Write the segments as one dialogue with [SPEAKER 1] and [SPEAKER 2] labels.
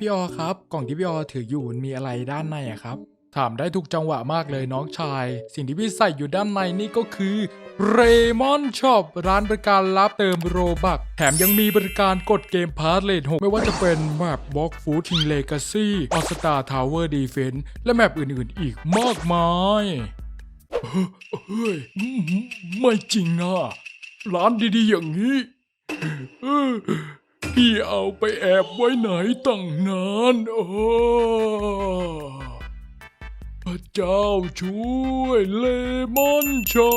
[SPEAKER 1] พี่ออครับ กล่องที่พี่ออถืออยู่มันมีอะไรด้านในอะครับ ถามได้ทุกจังหวะมากเลยน้องชาย สิ่งที่พี่ใส่อยู่ด้านในนี่ก็คือเรมอนช็อปร้านบริการรับเติมโรบักแถมยังมีบริการกดเกมพาร์ทเลทหกไม่ว่าจะเป็นแมปบล็อกฟูดทิงเลกาซี่ออสตาทาวเวอร์ดีเฟนและแมปอื่นๆอีกมากมายเฮ้ยไม่จริงนะร้านดีๆอย่างนี้ พี่เอาไปแอบไว้ไหนตั้งนานโอ้พระเจ้าช่วยเลมอนช็อ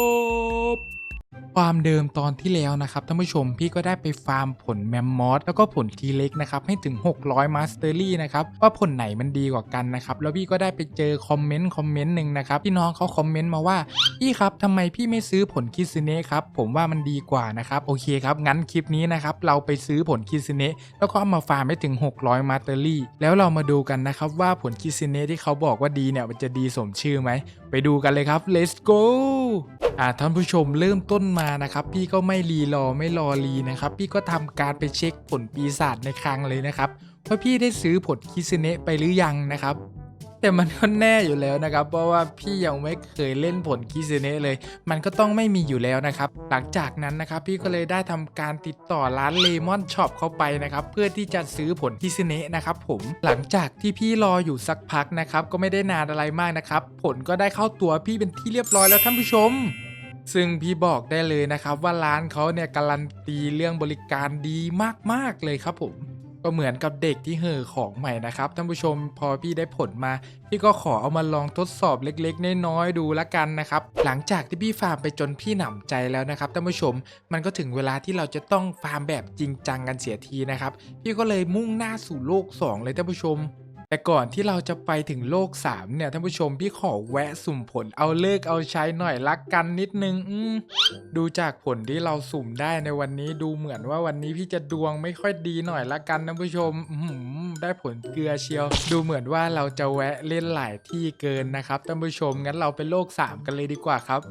[SPEAKER 1] ปฟามเดิมตอนที่แล้วนะครับท่านผู้ชมพี่ก็ได้ไปฟาร์มผลแมมมอสแล้วก็ผลทีเล็กนะครับให้ถึง 600มาสเตอรี่นะครับว่าผลไหนมันดีกว่ากันนะครับแล้วพี่ก็ได้ไปเจอคอมเมนต์คอมเมนต์หนึ่งนะครับที่น้องเขาคอมเมนต์มาว่าพี่ครับทำไมพี่ไม่ซื้อผลคิซึเนะครับผมว่ามันดีกว่านะครับโอเคครับงั้นคลิปนี้นะครับเราไปซื้อผลคิซึเนะแล้วก็เอามาฟาร์มให้ถึง 600มาสเตอรี่แล้วเรามาดูกันนะครับว่าผลคิซึเนะที่เขาบอกว่าดีเนี่ยมันจะดีสมชื่อไหม ไปดูกันเลยครับ let's go อ่าท่านผู้ชมเริ่มต้นมานะครับ พี่ก็ไม่รีรอไม่รอรีนะครับ พี่ก็ทำการไปเช็คผลปีศาจในคลังเลยนะครับว่าพี่ได้ซื้อผลคิซเนะไปหรือยังนะครับ แต่มันก็แน่อยู่แล้วนะครับ เพราะว่าพี่ยังไม่เคยเล่นผลคิซึเนะเลย มันก็ต้องไม่มีอยู่แล้วนะครับ หลังจากนั้นนะครับพี่ก็เลยได้ทำการติดต่อร้านเลมอนช็อปเข้าไปนะครับ เพื่อที่จะซื้อผลคิซึเนะนะครับผมหลังจากที่พี่รออยู่สักพักนะครับ ก็ไม่ได้นานอะไรมากนะครับ ผลก็ได้เข้าตัวพี่เป็นที่เรียบร้อยแล้วท่านผู้ชมซึ่งพี่บอกได้เลยนะครับว่าร้านเขาเนี่ยการันตีเรื่องบริการดีมากๆเลยครับผม ก็เหมือนกับเด็กที่เห่อของใหม่นะครับท่านผู้ชมพอพี่ได้ผลมา พี่ก็ขอเอามาลองทดสอบเล็กๆน้อยๆดูละกันนะครับ หลังจากที่พี่ฟาร์มไปจนพี่หนำใจแล้วนะครับท่านผู้ชมมันก็ถึงเวลาที่เราจะต้องฟาร์มแบบจริงจังกันเสียทีนะครับ พี่ก็เลยมุ่งหน้าสู่โลก 2 เลยท่านผู้ชม แต่ก่อนที่เราจะไปถึงโลก 3 เนี่ยท่านผู้ชมพี่ขอแวะสุ่มผลเอาเลิกเอาใช้หน่อยละกันนิดนึงดูจากผลที่เราสุ่มได้ในวันนี้ดูเหมือนว่าวันนี้พี่จะดวงไม่ค่อยดีหน่อยละกันท่านผู้ชมได้ผลเกลือเชียว ดูเหมือนว่าเราจะแวะเล่นหลายที่เกินนะครับท่านผู้ชมงั้นเราไปโลก 3 กันเลยดีกว่าครับ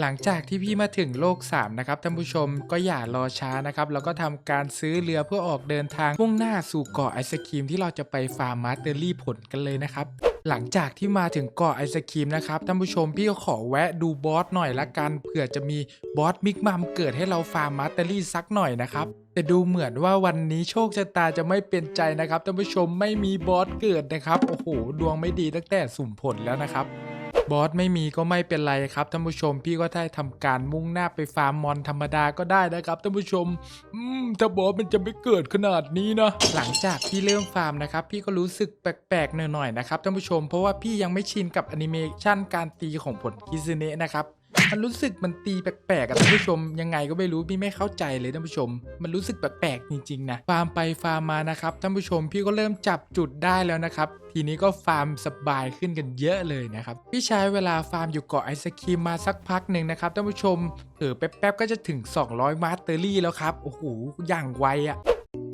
[SPEAKER 1] หลังจากที่พี่มาถึงโลก 3 นะครับท่านผู้ชมก็อย่ารอช้านะครับแล้วก็ทำการซื้อเรือเพื่อออกเดินทางมุ่งหน้าสู่เกาะไอศครีมที่เราจะไปฟาร์มมาสเตอรี่ผลกันเลยนะครับหลังจากที่มาถึงเกาะไอศครีมนะครับท่านผู้ชมพี่ก็ขอแวะดูบอสหน่อยละกันเผื่อจะมีบอสมิกมัมเกิดให้เราฟาร์มมาสเตอรี่สักหน่อยนะครับแต่ดูเหมือนว่าวันนี้โชคชะตาจะไม่เป็นใจนะครับท่านผู้ชมไม่มีบอสเกิดนะครับโอ้โหดวงไม่ดีตั้งแต่สุ่มผลแล้วนะครับ บอสไม่มีก็ไม่เป็นไรครับท่านผู้ชมพี่ก็ได้ทำการมุ่งหน้าไปฟาร์มมอนธรรมดาก็ได้นะครับท่านผู้ชม อืมถ้าบอสมันจะไม่เกิดขนาดนี้นะหลังจากที่เริ่มฟาร์มนะครับพี่ก็รู้สึกแปลกๆหน่อยๆนะครับท่านผู้ชมเพราะว่าพี่ยังไม่ชินกับแอนิเมชันการตีของผลกิซเนะนะครับ มันรู้สึกมันตีแปลกๆอะท่านผู้ชมยังไงก็ไม่รู้พี่ไม่เข้าใจเลยท่านผู้ชม มันรู้สึกแปลกๆจริงๆนะฟาร์มไปฟาร์มมานะครับท่านผู้ชมพี่ก็เริ่มจับจุดได้แล้วนะครับทีนี้ก็ฟาร์มสบายขึ้นกันเยอะเลยนะครับพี่ใช้เวลาฟาร์มอยู่เกาะไอศครีมมาสักพักหนึ่งนะครับท่านผู้ชมเผลอแป๊บๆก็จะถึง 200มาสเตอรี่แล้วครับโอ้โหอย่างไวอะ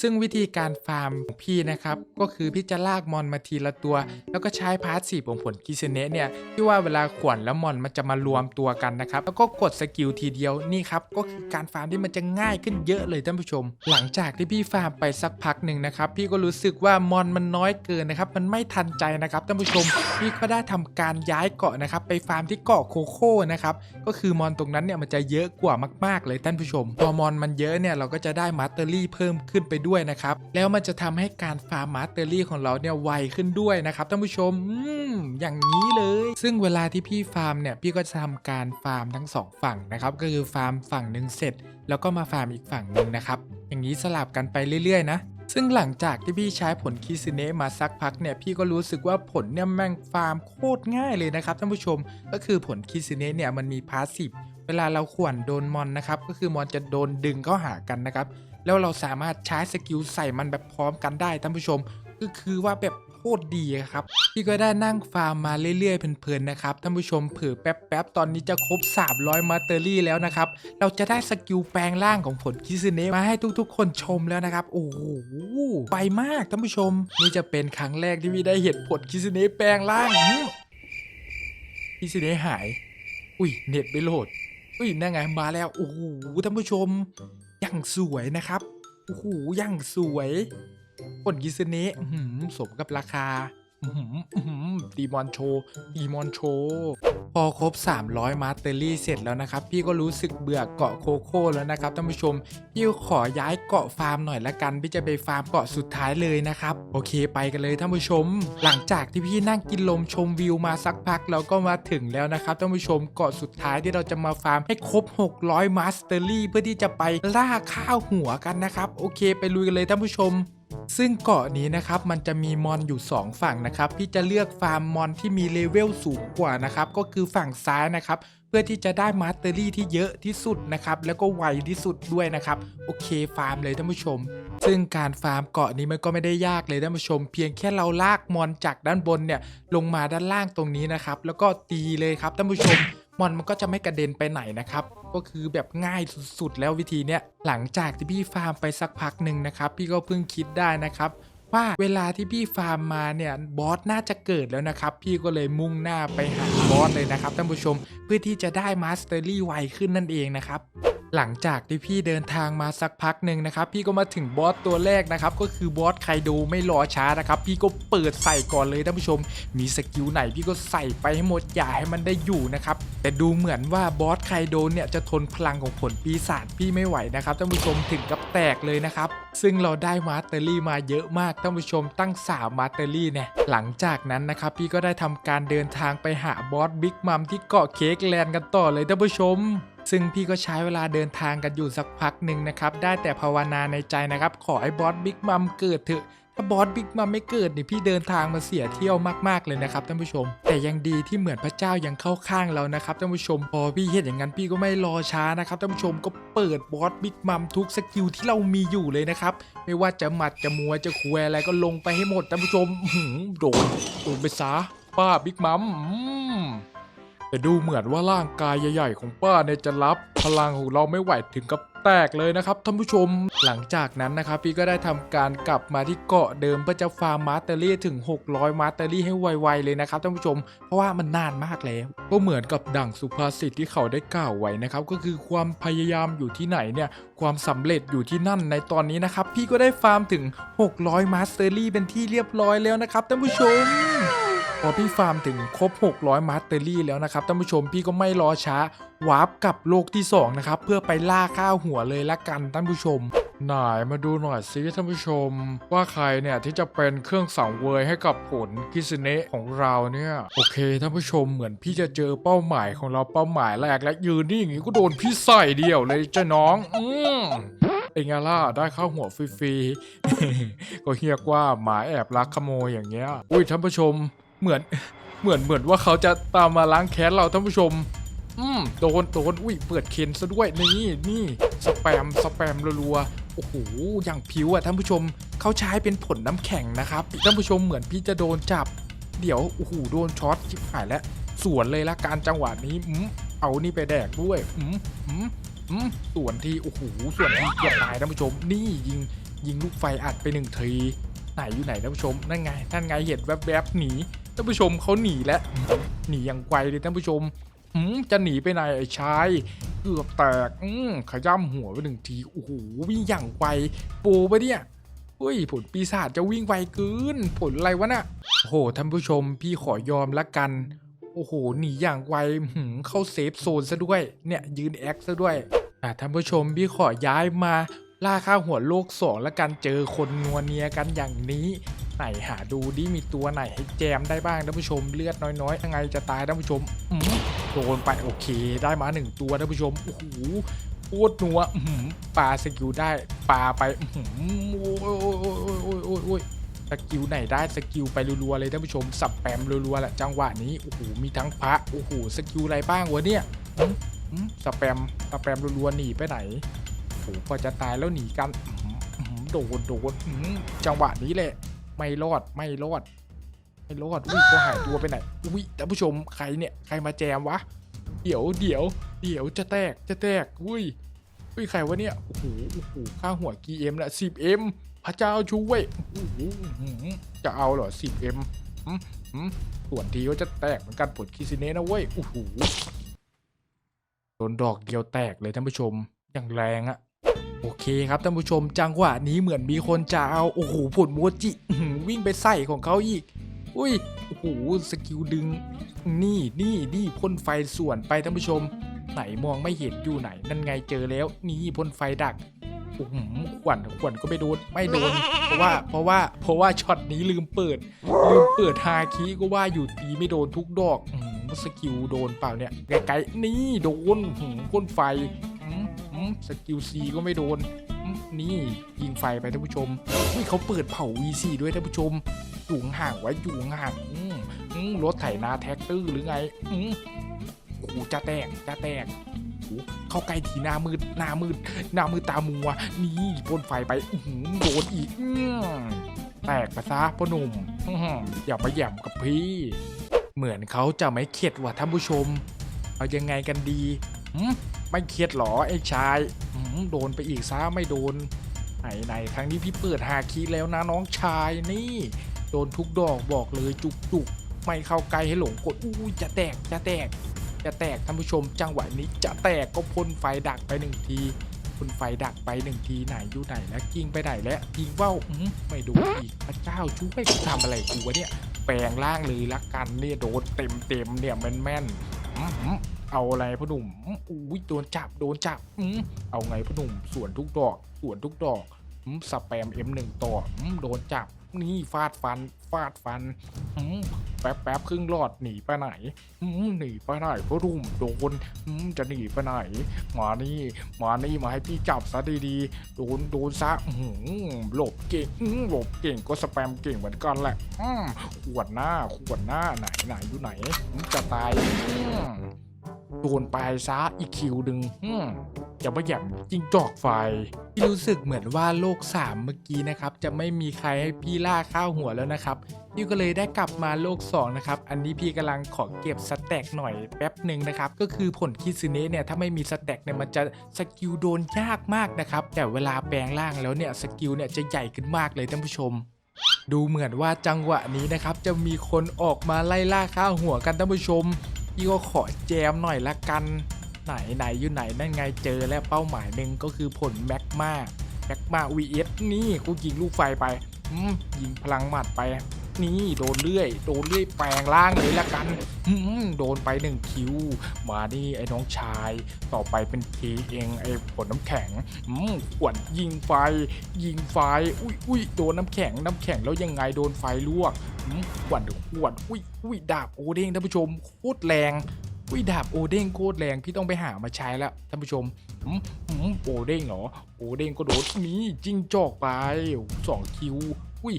[SPEAKER 1] ซึ่งวิธีการฟาร์มของพี่นะครับ ก็คือพี่จะลากมอนมาทีละตัว แล้วก็ใช้พาร์ทสีของผลกิเซเนะเนี่ยที่ว่าเวลาขวนแล้วมอนมันจะมารวมตัวกันนะครับ แล้วก็กดสกิลทีเดียวนี่ครับก็คือการฟาร์มที่มันจะง่ายขึ้นเยอะเลยท่านผู้ชม หลังจากที่พี่ฟาร์มไปสักพักหนึ่งนะครับ พี่ก็รู้สึกว่ามอนมันน้อยเกินนะครับ มันไม่ทันใจนะครับท่านผู้ชม พี่ก็ได้ทำการย้ายเกาะนะครับ ไปฟาร์มที่เกาะโคโค่นะครับก็คือมอนตรงนั้นเนี่ยมันจะเยอะกว่ามาก ๆ เลยท่านผู้ชมพอมอนมันเยอะเนี่ยเราก็จะได้มาสเตอรี่เพิ่มขึ้นไปด้วยนะครับ แล้วมันจะทำให้การฟาร์มมาสเตอรี่ของเราเนี่ยไวขึ้นด้วยนะครับท่านผู้ชมอืมอย่างนี้เลย ซึ่งเวลาที่พี่ฟาร์มเนี่ยพี่ก็จะทำการฟาร์มทั้งสองฝั่งนะครับก็คือฟาร์มฝั่งหนึ่งเสร็จ แล้วก็มาฟาร์มอีกฝั่งหนึ่งนะครับอย่างนี้สลับกันไปเรื่อยๆนะซึ่งหลังจากที่พี่ใช้ผลคิซึเนะมาสักพักเนี่ยพี่ก็รู้สึกว่าผลเนี่ยแม่งฟาร์มโคตรง่ายเลยนะครับท่านผู้ชมก็คือผลคิซึเนะเนี่ยมันมีพาสซีฟเวลาเราขวนโดนมอนนะครับก็คือมอนจะโดนดึงเข้าหากันนะครับ แล้วเราสามารถใช้สกิลใส่มันแบบพร้อมกันได้ท่านผู้ชมก็คือว่าแบบโคตรดีครับพี่ก็ได้นั่งฟาร์มมาเรื่อยๆเพลินๆนะครับท่านผู้ชมเผื่อแป๊บๆตอนนี้จะครบ 300 มาเตอรี่แล้วนะครับ เราจะได้สกิลแปลงร่างของผลคิซึเนะมาให้ทุกๆ คนชมแล้วนะครับ โอ้โหไปมากท่านผู้ชม นี่จะเป็นครั้งแรกที่พี่ได้เห็นผลคิซึเนะแปลงร่างคิซึเนะหาย อุ้ยเน็ตไปโหลดอุ้ยนั่นไงมาแล้วโอ้โหท่านผู้ชม อย่างสวยนะครับ โอ้โหอย่างสวยผลกิซเนะสมกับราคา ดีมอนโชดีมอนโชพอครบ 300 มาสเตอรี่เสร็จแล้วนะครับ พี่ก็รู้สึกเบื่อเกาะโคโค่แล้วนะครับท่านผู้ชม พี่ขอย้ายเกาะฟาร์มหน่อยละกัน พี่จะไปฟาร์มเกาะสุดท้ายเลยนะครับ โอเคไปกันเลยท่านผู้ชม หลังจากที่พี่นั่งกินลมชมวิวมาสักพักเราก็มาถึงแล้วนะครับท่านผู้ชมเกาะสุดท้ายที่เราจะมาฟาร์มให้ครบ 600 มาสเตอรี่เพื่อที่จะไปล่าข้าวหัวกันนะครับ โอเคไปลุยกันเลยท่านผู้ชม ซึ่งเกาะนี้นะครับมันจะมีมอนอยู่ 2 ฝั่งนะครับ พี่จะเลือกฟาร์มมอนที่มีเลเวลสูงกว่านะครับก็คือฝั่งซ้ายนะครับเพื่อที่จะได้มาสเตอรี่ที่เยอะที่สุดนะครับแล้วก็ไวที่สุดด้วยนะครับโอเคฟาร์มเลยท่านผู้ชม ซึ่งการฟาร์มเกาะนี้มันก็ไม่ได้ยากเลยท่านผู้ชม เพียงแค่เราลากมอนจากด้านบนเนี่ยลงมาด้านล่างตรงนี้นะครับแล้วก็ตีเลยครับท่านผู้ชม มอนมันก็จะไม่กระเด็นไปไหนนะครับ ก็คือแบบง่ายสุดๆแล้ววิธีเนี้ยหลังจากที่พี่ฟาร์มไปสักพักหนึ่งนะครับ พี่ก็เพิ่งคิดได้นะครับว่าเวลาที่พี่ฟาร์มมาเนี่ยบอสน่าจะเกิดแล้วนะครับ พี่ก็เลยมุ่งหน้าไปหาบอสเลยนะครับท่านผู้ชมเพื่อที่จะได้มาสเตอรี่ไวขึ้นนั่นเองนะครับ หลังจากที่พี่เดินทางมาสักพักหนึ่งนะครับพี่ก็มาถึงบอสตัวแรกนะครับก็คือบอสไคโดไม่รอช้านะครับพี่ก็เปิดใส่ก่อนเลยท่านผู้ชม มีสกิลไหนพี่ก็ใส่ไปให้หมดอย่าให้มันได้อยู่นะครับแต่ดูเหมือนว่าบอสไคโดเนี่ยจะทนพลังของผลปีศาจพี่ไม่ไหวนะครับท่านผู้ชมถึงกับแตกเลยนะครับซึ่งเราได้มาสเตอรี่มาเยอะมากท่านผู้ชมตั้ง3มาสเตอรี่เนี่ยหลังจากนั้นนะครับพี่ก็ได้ทำการเดินทางไปหาบอสบิ๊กมัมที่เกาะเค้กแลนด์กันต่อเลยท่านผู้ชม ซึ่งพี่ก็ใช้เวลาเดินทางกันอยู่สักพักหนึ่งนะครับ ได้แต่ภาวนาในใจนะครับ ขอให้บอสบิ๊กมัมเกิดเถอะถ้าบอสบิ๊กมัมไม่เกิดนี่พี่เดินทางมาเสียเที่ยวมากๆเลยนะครับท่านผู้ชม แต่ยังดีที่เหมือนพระเจ้ายังเข้าข้างเรานะครับท่านผู้ชมพอพี่เห็นอย่างนั้นพี่ก็ไม่รอช้านะครับท่านผู้ชมก็เปิดบอสบิ๊กมัมทุกสกิลที่เรามีอยู่เลยนะครับไม่ว่าจะหมัดจะมัวจะคุยอะไรก็ลงไปให้หมดท่านผู้ชมหือโดนโดนไปซะป้าบิ๊กมัม แต่ดูเหมือนว่าร่างกายใหญ่ๆ ของป้าเนี่ยจะรับ พลังของเราไม่ไหวถึงกับแตกเลยนะครับท่านผู้ชม หลังจากนั้นนะครับพี่ก็ได้ทำการกลับมาที่เกาะเดิมเพื่อจะฟาร์มมาสเตอรี่ถึง 600 มาสเตอรี่ให้ไวๆเลยนะครับท่านผู้ชม เพราะว่ามันนานมากแล้ว ก็เหมือนกับดั่งสุภาษิตที่เขาได้กล่าวไว้นะครับก็คือความพยายามอยู่ที่ไหนเนี่ยความสำเร็จอยู่ที่นั่นในตอนนี้นะครับพี่ก็ได้ฟาร์มถึง 600 มาสเตอรี่เป็นที่เรียบร้อยแล้วนะครับท่านผู้ชม พอพี่ฟาร์มถึงครบ 600 มาสเตอรี่แล้วนะครับท่านผู้ชมพี่ก็ไม่รอช้าวาร์ปกลับโลกที่ 2 นะครับ เพื่อไปล่าข้าวหัวเลยละกันท่านผู้ชมไหนมาดูหน่อยสิท่านผู้ชม ว่าใครเนี่ยที่จะเป็นเครื่องสังเวยให้กับผลกิสเนะของเราเนี่ย โอเคท่านผู้ชมเหมือนพี่จะเจอเป้าหมายของเราเป้าหมายแรกและยืนนี่อย่างงี้ก็โดนพี่ใส่เดียวเลยเจ้าน้อง อืมเป็นไงล่ะได้ข้าวหัวฟรีๆก็เรียกว่าหมาแอบลักขโมยอย่างเงี้ย อุ้ยท่านผู้ชม เหมือนเหมือนเหมือนว่าเขาจะตามมาล้างแค้นเราท่านผู้ชม อืมโดนโดนอุ้ยเปิดเคนซะด้วยนี่นี่สแปมสแปมรัวๆโอ้โหอย่างผิวอะท่านผู้ชมเขาใช้เป็นผลน้ำแข็งนะครับท่านผู้ชมเหมือนพี่จะโดนจับ เดี๋ยวโอ้โหโดนช็อตชิบหายแล้วสวนเลยละการจังหวะนี้อืมเอานี่ไปแดกด้วยอืมอืมอืมสวนทีโอ้โหสวนทีเกือบตายท่านผู้ชม นี่ยิงยิงลูกไฟอัดไปหนึ่งทีไหนอยู่ไหนท่านผู้ชมนั่นไงนั่นไงเห็นแวบๆหนี ท่านผู้ชมเขาหนีแล้วหนีอย่างไวเลยท่านผู้ชมจะหนีไปไหนไอ้ชายเกือบแตกขย้ำหัวไปหนึ่งทีโอ้โหวิ่งอย่างไวโปไปะเนี่ยเฮ้ยผลปีศาจจะวิ่งไวเกินผลอะไรวะน่ะโอ้โหท่านผู้ชมพี่ขอยอมละกันโอ้โหหนีอย่างไวหืมเข้าเซฟโซนซะด้วย เนี่ยยืนแอคซะด้วยอะท่านผู้ชมพี่ขอย้ายมาล่าข้าวหัวโลกสองละกันเจอคนนัวเนียกันอย่างนี้ ไหนหาดูดิมีตัวไหนให้แจมได้บ้างท่านผู้ชมเลือดน้อยๆยังไงจะตายท่านผู้ชมโดนไปโอเคได้มาหนึ่งตัวท่านผู้ชมโอ้โหโคตรนัวปลาสกิลได้ปลาไปอื้อหือโอ้ยโอ้ยโอ้ยโอ้ยโอ้ยโอ้ยโอ้ยสกิลไหนได้สกิลไปรัวๆเลยท่านผู้ชมสับแปมรัวๆแหละจังหวะนี้โอ้โหมีทั้งพระโอ้โหสกิลอะไรบ้างวะเนี่ยสแปมสแปมรัวๆหนีไปไหนโอ้โหพอจะตายแล้วหนีกันโดนโดนจังหวะนี้แหละ ไม่รอดไม่รอด ไม่รอดอุ้ยก็หายตัวไปไหนอุ้ยท่านผู้ชมใครเนี่ยใครมาแจมวะเดี๋ยวเดี๋ยวเดี๋ยวจะแตกจะแตกอุ้ยอุ้ยใครวะเนี่ยโอ้โหโอ้โหค่าหัวกี่เอ็มละสิบเอ็มพระเจ้าช่วยโอ้โหอื้อหือจะเอาเหรอสิบเอ็มส่วนทีก็จะแตกเหมือนกันผลคิซิเนะนะเว้ยโอ้โหโดนดอกเดียวแตกเลยท่านผู้ชมอย่างแรงอะ โอเคครับท่านผู้ชมจังหวะนี้เหมือนมีคนจะเอาโอ้โหผลโมจิวิ่งไปใส่ของเขาอีก อุ้ยโอ้โหสกิลดึง นี่นี่นี่พ่นไฟส่วนไปท่านผู้ชม ไหนมองไม่เห็นอยู่ไหน นั่นไงเจอแล้วนี่พ่นไฟดักโอ้โหขวัญขวัญก็ไม่โดนไม่โดน เพราะว่าเพราะว่าเพราะว่าช็อตนี้ลืมเปิด ลืมเปิดฮาคิก็ว่าอยู่ตีไม่โดนทุกดอกอสกิลโดนเปล่าเนี่ยไกลๆนี่โดนพ่นไฟ สกิลซีก็ไม่โดน นี่ยิงไฟไปท่านผู้ชมเขาเปิดเผา VC ด้วยท่านผู้ชมอยู่ห่างไว้อยู่ห่างรถไถนาแท็กเตอร์หรือไงอืมโอ้โหจะแตกจะแตกเข้าใกล้ทีหน้ามืดหน้ามืดหน้ามืดตามัว นี่พ่นไฟไปโดนอีกอแตกไปซะพ่อหนุ่มอย่ามาแย่มกับพี่ เหมือนเขาจะไม่เข็ดว่ะท่านผู้ชม เอายังไงกันดี ไม่เข็ดหรอไอ้ชายโดนไปอีกซะไม่โดนไหนไหนครั้งนี้พี่เปิดหาคีแล้วนะน้องชายนี่ โดนทุกดอกบอกเลยจุกจุกไม่เข้าใกล้ให้หลงกดอู้จะแตกจะแตก จะแตกท่านผู้ชมจังหวะนี้จะแตกก็พ่นไฟดักไปหนึ่งทีพ่นไฟดักไปหนึ่งทีไหนอยู่ไหนแล้วยิงไปไหนแล้วยิงเว้าอื้อไม่โดนอีกพระเจ้าช่วยกูทำอะไรกูวะเนี่ยแปลงร่างเลยละกันเนี่ยโดนเต็มเต็มเนี่ยแม่นแม่นอื้อหือ เอาอะไรพ่อหนุ่มอุ้ยโดนจับโดนจับอื้อเอาไงพ่อหนุ่มส่วนทุกดอกส่วนทุกดอกอื้อสแปม M1 ต่ออื้อโดนจับนี่ฟาดฟัน ฟาดฟันอื้อแป๊บแป๊บครึ่งหลอดหนีไปไหนอื้อหนีไปไหนพ่อหนุ่มโดนอื้อจะหนีไปไหนมานี่มานี่มาให้พี่จับซะดีๆโดนโดนซะหือหลบเก่งอื้อหลบเก่งก็สแปมเก่งเหมือนกันแหละอืมขวดหน้าขวดหน้าไหนไหนอยู่ไหนจะตายอื โดนไปซะอีกคิวดึงอื้ออย่ามาหย่มจิงจอกไฟพี่รู้สึกเหมือนว่าโลก 3 เมื่อกี้นะครับ จะไม่มีใครให้พี่ล่าข้าวหัวแล้วนะครับพี่ก็เลยได้กลับมาโลก 2 นะครับ อันนี้พี่กำลังขอเก็บสแต็กหน่อยแป๊บหนึ่งนะครับ ก็คือผลคิซึเนะเนี่ย ถ้าไม่มีสแต็กเนี่ยมันจะสกิลโดนยากมากนะครับ แต่เวลาแปลงร่างแล้วเนี่ยสกิลเนี่ยจะใหญ่ขึ้นมากเลยท่านผู้ชมดูเหมือนว่าจังหวะนี้นะครับ จะมีคนออกมาไล่ล่าข้าวหัวกันท่านผู้ชม พี่ก็ขอแจมหน่อยละกัน ไหนไหนอยู่ไหนนั่นไงเจอแล้วเป้าหมายหนึ่งก็คือผลแม็กมาแม็กมา vs นี่กูยิงลูกไฟไปอืมยิงพลังหมัดไป นี่โดนเลื่อย โดนเลื่อยแปลงร่างเลยละกันอืมโดนไปหนึ่งคิว มานี่ไอ้น้องชาย ต่อไปเป็นเคเองไอ้ผลน้ำแข็งอืมขวดยิงไฟ ยิงไฟ อุ้ยอุ้ยโดนน้ำแข็งน้ำแข็งแล้วยังไงโดนไฟลวกอืมขวดขวดอุ้ยอุ้ยดาบโอเด้งท่านผู้ชมโคตรแรงอุ้ยดาบโอเด้งโคตรแรงพี่ต้องไปหามาใช้แล้วท่านผู้ชมอืมโอเด้งเหรอโอเด้งก็โดดนี่จิ้งจอกไปสองคิว อุ้ย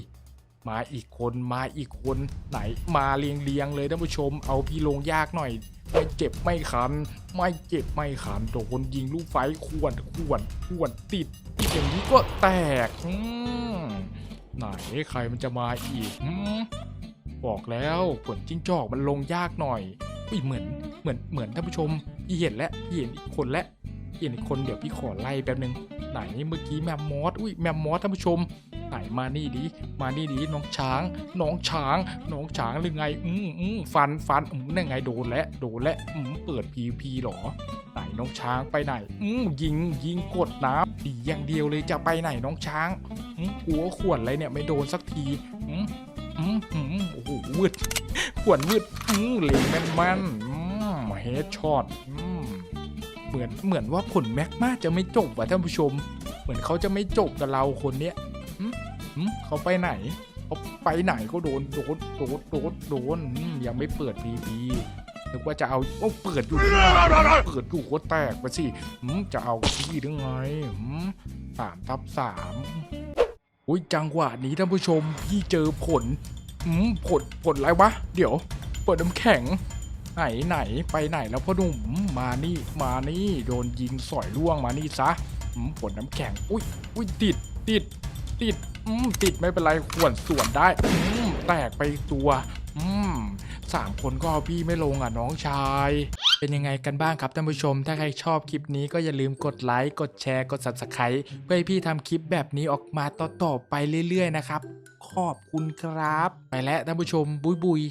[SPEAKER 1] มาอีกคนมาอีกคนไหนมาเรียงเรียงเลยท่านผู้ชม เอาพี่ลงยากหน่อย ไม่เจ็บไม่คัน ไม่เจ็บไม่คันโดนยิงลูกไฟขวนขวนขวนติดอย่างนี้ก็แตกอืมไหนใครมันจะมาอีกอบอกแล้วผลจิ้งจอกมันลงยากหน่อยอุ้ยเหมือนเหมือนเหมือนท่านผู้ชมพี่เห็นแล้วพี่เห็นอีกคนแล้วยีเห็นอีกคนเดี๋ยวพี่ขอไล่แป๊บนึงไหนเมื่อกี้แมมมอสอุ้ยแมมมอสท่านผู้ชม ไหนมานี่ดิมานี่ดิน้องช้างน้องช้างน้องช้างหรือไง อืมอืมฟันฟันอืมนั่นไงโดนแล้วโดนแล้วอืมเปิดพีพีหรอ ไหนน้องช้างไปไหน อืมยิงยิงกดน้ำดีอย่างเดียวเลยจะไปไหนน้องช้างอืมหัวขวดอะไรเนี่ยไม่โดนสักทีอืมอืมอืมโอ้โหวืดขวนวืดอืมเหลงแม่นแม่นอืมเฮดช็อตอืมเหมือนเหมือนว่าผลแม็กมาจะไม่จบว่ะท่านผู้ชม เหมือนเขาจะไม่จบกับเราคนเนี้ย เขาไปไหนเขาไปไหนก็โดนโดนโดนโดนโดนยังไม่เปิดพีพีนึกว่าจะเอาโอ้เปิดอยู่เปิดอยู่ก็แตกไปสิจะเอาที่หรือไงสามทับสามอุ้ยจังหวะนี้ท่านผู้ชมพี่เจอผลผลผลอะไรวะ เดี๋ยวเปิดน้ำแข็ง ไหนไหนไปไหนแล้วพ่อหนุ่มมานี่มานี่ โดนยิงสอยล่วงมานี่ซะผลน้ำแข็ง อุ้ยอุ้ยติดติด ติดอืมติดไม่เป็นไรขวนส่วนได้อืมแตกไปตัวอืมสามคนก็เอาพี่ไม่ลงอะน้องชาย เป็นยังไงกันบ้างครับท่านผู้ชม ถ้าใครชอบคลิปนี้ก็อย่าลืมกดไลค์กดแชร์กด subscribe เพื่อให้พี่ทำคลิปแบบนี้ออกมาต่อๆไปเรื่อยๆนะครับ ขอบคุณครับ ไปแล้วท่านผู้ชมบุยบุย